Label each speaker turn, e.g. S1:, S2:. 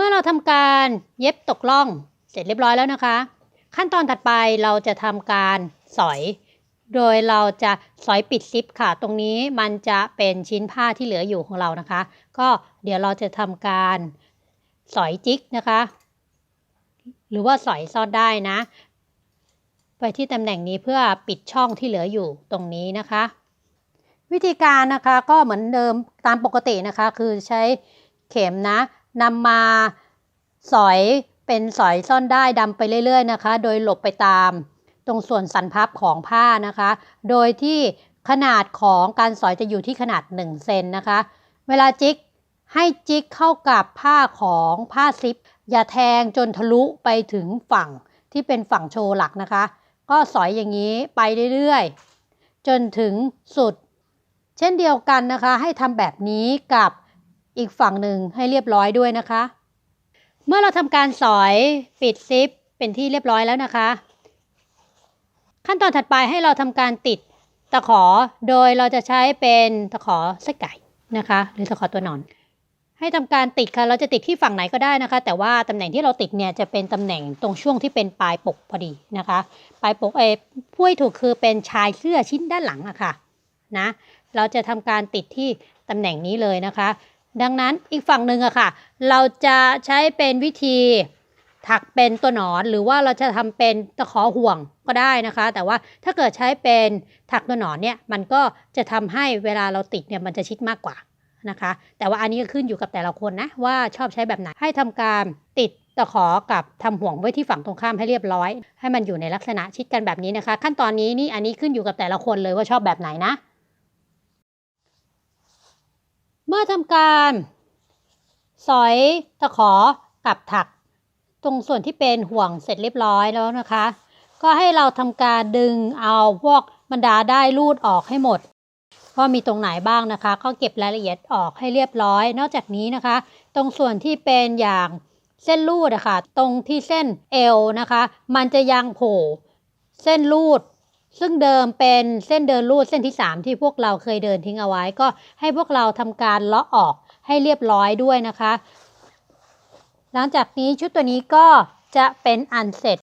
S1: เมื่อเราทำการเย็บตกล่องเสร็จเรียบร้อยแล้วนะคะ ขั้นตอนถัดไปเราจะทำการสอย โดยเราจะสอยปิดซิปค่ะ ตรงนี้มันจะเป็นชิ้นผ้าที่เหลืออยู่ของเรานะคะ ก็เดี๋ยวเราจะทำการสอยจิกนะคะ หรือว่าสอยซ่อนได้นะ ไปที่ตำแหน่งนี้เพื่อปิดช่องที่เหลืออยู่ตรงนี้นะคะ วิธีการนะคะก็เหมือนเดิมตามปกตินะคะ คือใช้เข็มนะ นำมาสอยเป็นสอยซ่อนได้ดำไปเรื่อย ๆ นะคะ โดยหลบไปตามตรงส่วนสันพับของผ้านะคะ โดยที่ขนาดของการสอยจะอยู่ที่ขนาด 1 เซนนะคะ เวลาจิกให้จิกเข้ากับผ้าของผ้าซิป อย่าแทงจนทะลุไปถึงฝั่งที่เป็นฝั่งโชว์หลักนะคะ ก็สอยอย่างนี้ไปเรื่อยๆ จนถึงสุด เช่นเดียวกันนะคะ ให้ทำแบบนี้กับ อีกฝั่งหนึ่งให้เรียบร้อยด้วยนะคะ เมื่อเราทำการสอยปิดซิปเป็นที่เรียบร้อยแล้วนะคะ ขั้นตอนถัดไปให้เราทำการติดตะขอโดยเราจะใช้เป็นตะขอไส้ไก่นะคะ หรือตะขอตัวนอน ให้ทำการติดค่ะ เราจะติดที่ฝั่งไหนก็ได้นะคะ แต่ว่าตำแหน่งที่เราติดเนี่ยจะเป็นตำแหน่งตรงช่วงที่เป็นปลายปกพอดีนะคะ ปลายปกเอผู้ให้ถูกคือเป็นชายเสื้อชิ้นด้านหลังอะค่ะนะ เราจะทำการติดที่ตำแหน่งนี้เลยนะคะ ดังนั้นอีกฝั่งหนึ่งอะค่ะ เราจะใช้เป็นวิธีถักเป็นตัวหนอนหรือว่าเราจะทำเป็นตะขอห่วงก็ได้นะคะ แต่ว่าถ้าเกิดใช้เป็นถักตัวหนอนเนี่ยมันก็จะทำให้เวลาเราติดเนี่ยมันจะชิดมากกว่านะคะ แต่ว่าอันนี้ก็ขึ้นอยู่กับแต่ละคนนะว่าชอบใช้แบบไหนให้ทำการติดตะขอกับทำห่วงไว้ที่ฝั่งตรงข้ามให้เรียบร้อย ให้มันอยู่ในลักษณะชิดกันแบบนี้นะคะ ขั้นตอนนี้นี่อันนี้ขึ้นอยู่กับแต่ละคนเลยว่าชอบแบบไหนนะ เมื่อทำการสอยตะขอกับถักตรงส่วนที่เป็นห่วงเสร็จเรียบร้อยแล้วนะคะ ก็ให้เราทำการดึงเอาพวกบรรดาได้รูดออกให้หมดว่ามีตรงไหนบ้างนะคะ ก็เก็บรายละเอียดออกให้เรียบร้อย นอกจากนี้นะคะ ตรงส่วนที่เป็นอย่างเส้นรูดอะคะ่ะตรงที่เส้นเอวนะคะ มันจะยังโผล่เส้นรูด ซึ่งเดิมเป็นเส้นเดินรูดเส้นที่ 3 ที่พวกเราเคยเดินทิ้งเอาไว้ ก็ให้พวกเราทำการเลาะออกให้เรียบร้อยด้วยนะคะ หลังจากนี้ชุดตัวนี้ก็จะเป็นอันเสร็จ